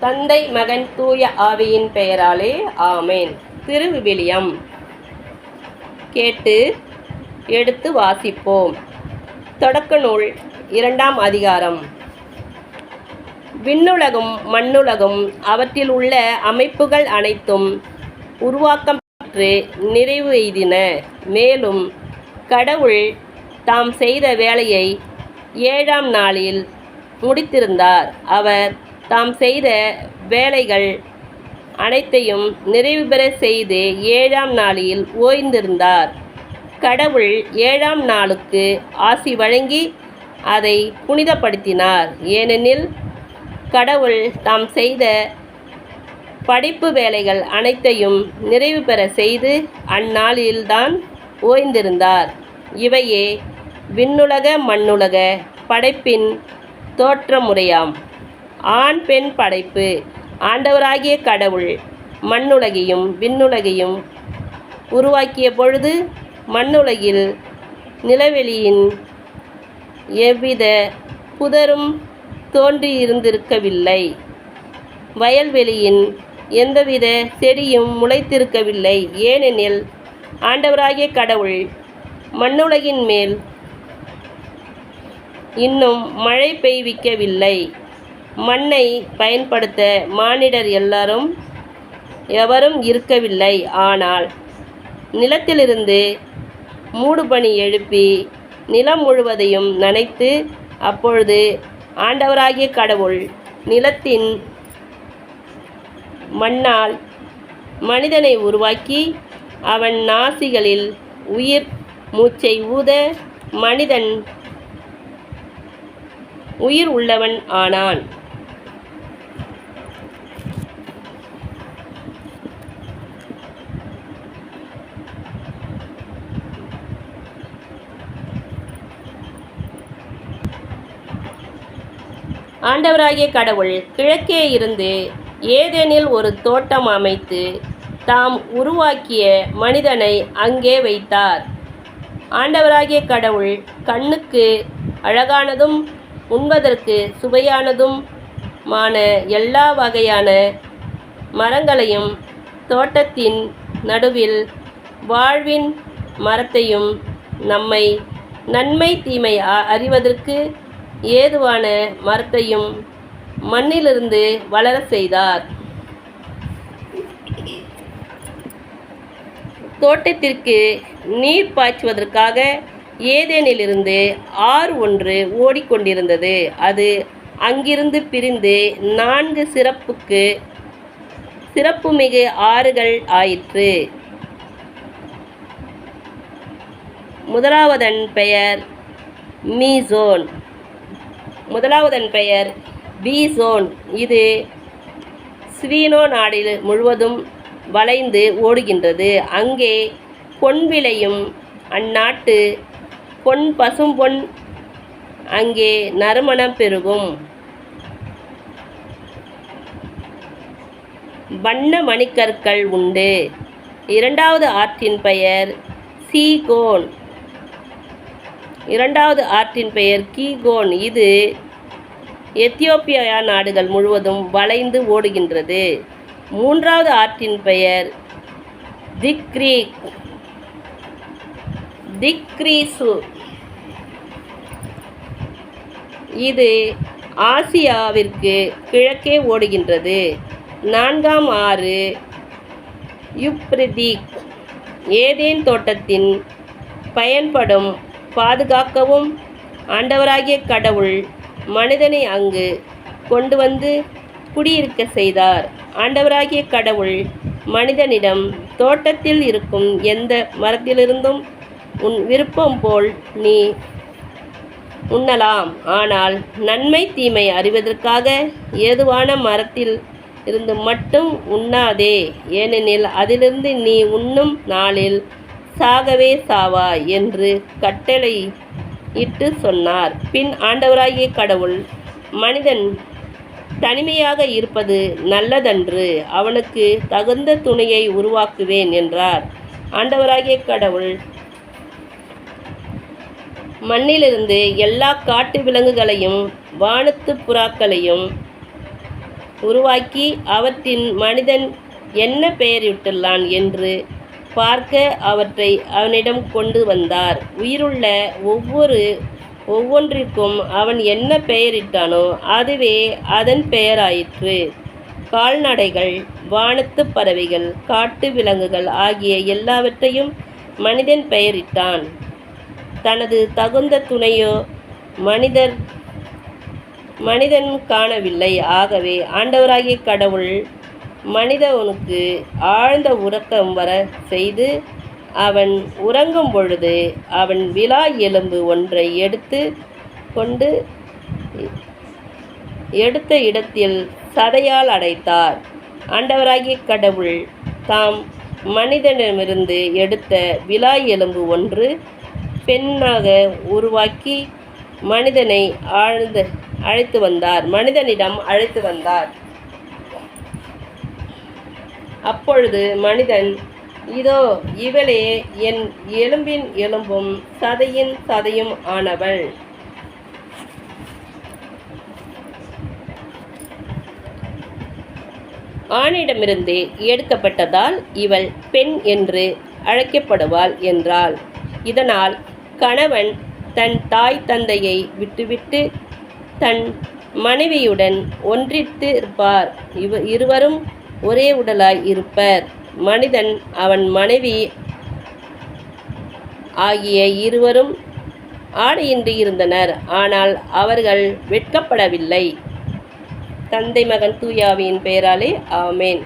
தந்தை மகன் தூய ஆவியின் பெயராலே ஆமேன். திருவிவிலியம் கேட்டு எடுத்து வாசிப்போம். தொடக்க நூல் இரண்டாம் அதிகாரம். விண்ணுலகும் மண்ணுலகும் அவற்றில் உள்ள அமைப்புகள் அனைத்தும் உருவாக்கம் பெற்று நிறைவு எய்தின. மேலும் கடவுள் தாம் செய்த வேலையை ஏழாம் நாளில் முடித்திருந்தார். அவர் தாம் செய்த வேலைகள் அனைத்தையும் நிறைவு பெற செய்து ஏழாம் நாளில் ஓய்ந்திருந்தார். கடவுள் ஏழாம் நாளுக்கு ஆசி வழங்கி அதை புனிதப்படுத்தினார். ஏனெனில் கடவுள் தாம் செய்த படைப்பு வேலைகள் அனைத்தையும் நிறைவு பெற செய்து அந்நாளில்தான் ஓய்ந்திருந்தார். இவையே விண்ணுலக மண்ணுலக படைப்பின் தோற்ற முறையாம் ஆண் பெண் படைப்பு. ஆண்டவராகிய கடவுள் மண்ணுலகையும் விண்ணுலகையும் உருவாக்கிய பொழுது மண்ணுலகில் நிலவெளியின் எவ்வித புதரும் தோன்றியிருந்திருக்கவில்லை. வயல்வெளியின் எந்தவித செடியும் முளைத்திருக்கவில்லை. ஏனெனில் ஆண்டவராகிய கடவுள் மண்ணுலகின் மேல் இன்னும் மழை பெய்விக்கவில்லை. மண்ணை பயன்படுத்த மானிடர் எல்லாரும் எவரும் இருக்கவில்லை. ஆனால் நிலத்திலிருந்து மூடுபனி எழுப்பி நிலம் முழுவதையும் நனைத்து அப்பொழுது ஆண்டவராகிய கடவுள் நிலத்தின் மண்ணால் மனிதனை உருவாக்கி அவன் நாசிகளில் உயிர் மூச்சை ஊத மனிதன் உயிர் உள்ளவன் ஆனான். ஆண்டவராகிய கடவுள் கிழக்கே இருந்து ஏதேனில் ஒரு தோட்டம் அமைத்து தாம் உருவாக்கிய மனிதனை அங்கே வைத்தார். ஆண்டவராகிய கடவுள் கண்ணுக்கு அழகானதும் உண்பதற்கு சுவையானதும் மான எல்லா வகையான மரங்களையும் தோட்டத்தின் நடுவில் வாழ்வின் மரத்தையும் நம்மை நன்மை தீமை அறிவதற்கு ஏதுவான மரத்தையும் மண்ணிலிருந்து வளர செய்தார். தோட்டத்திற்கு நீர் பாய்ச்சுவதற்காக ஏதேனிலிருந்து ஆறு ஒன்று ஓடிக்கொண்டிருந்தது. அது அங்கிருந்து பிரிந்து நான்கு சிறப்புக்கு சிறப்புமிகு ஆறுகள் ஆயிற்று. முதலாவதன் பெயர் மீசோன். முதலாவதன் பெயர் பீசோன் இது ஸ்வீனோ நாடில் முழுவதும் வளைந்து ஓடுகின்றது. அங்கே பொன் விளையும் அந்நாட்டு பொன் பசும்பொன் அங்கே நறுமணம் பெருகும். வண்ண மணிக்கற்கள் உண்டு. இரண்டாவது ஆற்றின் பெயர் சீகோன். இரண்டாவது ஆற்றின் பெயர் கீகோன். இது எத்தியோப்பியா நாடுகள் முழுவதும் வளைந்து ஓடுகின்றது. மூன்றாவது ஆற்றின் பெயர் திக்ரீக். திக்ரீசு. இது ஆசியாவிற்கு கிழக்கே ஓடுகின்றது. நான்காம் ஆறு யுப்ரிதீக். ஏதேன் தோட்டத்தின் பயன்படும் பாதுகாக்கவும் ஆண்டவராகிய கடவுள் மனிதனை அங்கு கொண்டு வந்து குடியிருக்க செய்தார். ஆண்டவராகிய கடவுள் மனிதனிடம் தோட்டத்தில் இருக்கும் எந்த மரத்திலிருந்தும் உன் விருப்பம் போல் நீ உண்ணலாம். ஆனால் நன்மை தீமை அறிவதற்காக ஏதுவான மரத்தில் இருந்து மட்டும் உண்ணாதே. ஏனெனில் அதிலிருந்து நீ உண்ணும் நாளில் சாகவே சாவா என்று கட்டளை இட்டு சொன்னார். பின் ஆண்டவராகிய கடவுள் மனிதன் தனிமையாக இருப்பது நல்லதன்று அவனுக்கு தகுந்த துணையை உருவாக்குவேன் என்றார். ஆண்டவராகிய கடவுள் மண்ணிலிருந்து எல்லா காட்டு விலங்குகளையும் வானத்து புறாக்களையும் உருவாக்கி அவற்றின் மனிதன் என்ன பெயரிட்டுள்ளான் என்று பார்க்க அவற்றை அவனிடம் கொண்டு வந்தார். உயிருள்ள ஒவ்வொரு ஒவ்வொன்றிற்கும் அவன் என்ன பெயரிட்டானோ அதுவே அதன் பெயராயிற்று. கால்நடைகள் வானத்துப் பறவைகள் காட்டு விலங்குகள் ஆகிய எல்லாவற்றையும் மனிதன் பெயரிட்டான். தனது தகுந்த துணையோ மனிதர் மனிதன் காணவில்லை. ஆகவே ஆண்டவராகிய கடவுள் மனிதவனுக்கு ஆழ்ந்த உறக்கம் வர செய்து அவன் உறங்கும் பொழுது அவன் விலா எலும்பு ஒன்றை எடுத்து கொண்டு எடுத்த இடத்தில் சதையால் அடைத்தார். ஆண்டவராகிய கடவுள் தாம் மனிதனிடமிருந்து எடுத்த விலா எலும்பு ஒன்று பெண்ணாக உருவாக்கி மனிதனை ஆழ்ந்த அழைத்து வந்தார். மனிதனிடம் அழைத்து வந்தார். அப்பொழுது மனிதன் இதோ இவளே என் எலும்பின் எலும்பும் சதையின் சதையும் ஆனவள். ஆணிடமிருந்து எடுக்கப்பட்டதால் இவள் பெண் என்று அழைக்கப்படுவாள் என்றாள். இதனால் கணவன் தன் தாய் தந்தையை விட்டுவிட்டு தன் மனைவியுடன் ஒன்றித்து இருப்பார் இவ இருவரும் ஒரே உடலாய் இருப்பர். மனிதன் அவன் மனைவி ஆகிய இருவரும் ஆடையின்றி இருந்தனர். ஆனால் அவர்கள் வெட்கப்படவில்லை. தந்தை மகன் தூயாவியின் பெயராலே ஆமேன்.